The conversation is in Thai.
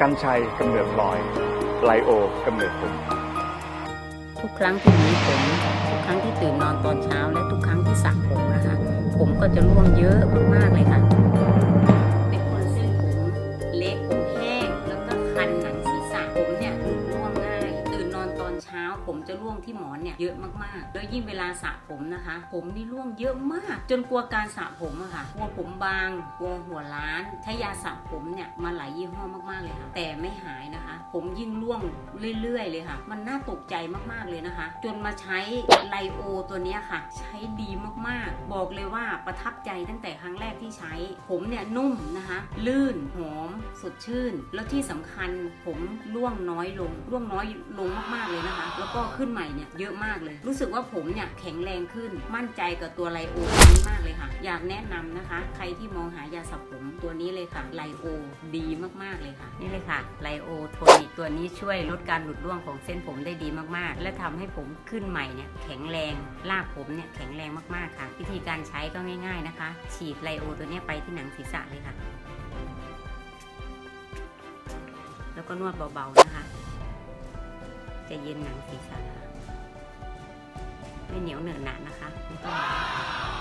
กันชัยกำเนิดพลอย ไลโอกำเนิดผมทุกครั้งที่หวีผมทุกครั้งที่ตื่นนอนตอนเช้า และทุกครั้งที่สระผมนะคะ ผมก็จะร่วงเยอะมากๆเลยค่ะ เช้า ผมจะร่วงที่หมอนเนี่ยเยอะมากๆ แล้วยิ่งเวลาสระผมนะคะ ผมนี่ร่วงเยอะมาก จนกลัวการสระผมอะค่ะกลัวผมบางกลัวหัวล้านใช้ยาสระผมเนี่ยมาหลายยี่ห้อมากๆเลยค่ะแต่ไม่หาย ผมยิ่งร่วงเรื่อย ๆ เลยค่ะ มันน่าตกใจมากๆเลยนะคะ จนมาใช้ไลโอตัวนี้ค่ะ ใช้ดีมากๆ บอกเลยว่าประทับใจตั้งแต่ครั้งแรกที่ใช้ ผมเนี่ยนุ่มนะคะ ลื่นหอมสดชื่น แล้วที่สำคัญผมร่วงน้อยลง ร่วงน้อยลงมากๆเลยนะคะ แล้วก็ขึ้นใหม่เนี่ยเยอะมากเลย รู้สึกว่าผมเนี่ยแข็งแรงขึ้น มั่นใจกับตัวไลโอตัวนี้มากเลยค่ะ อยากแนะนำนะคะ ใครที่มองหายาสระผมตัวนี้เลยค่ะไลโอดีมากๆเลยค่ะ นี่เลยค่ะไลโอโทนตัวนี้ช่วยลดการหลุดร่วงของเส้นผมได้ดีมากๆ และทำให้ผมขึ้นใหม่เนี่ยแข็งแรงลากผมเนี่ยแข็งแรงมากๆค่ะ วิธีการใช้ก็ง่าย ๆนะคะ ฉีดไลโอตัวนี้ไปที่หนังศีรษะเลยค่ะ แล้วก็นวดเบาๆนะคะ จะเย็นหนังศีรษะค่ะไม่เหนียวเหนอะหนะนะคะไม่ต้อง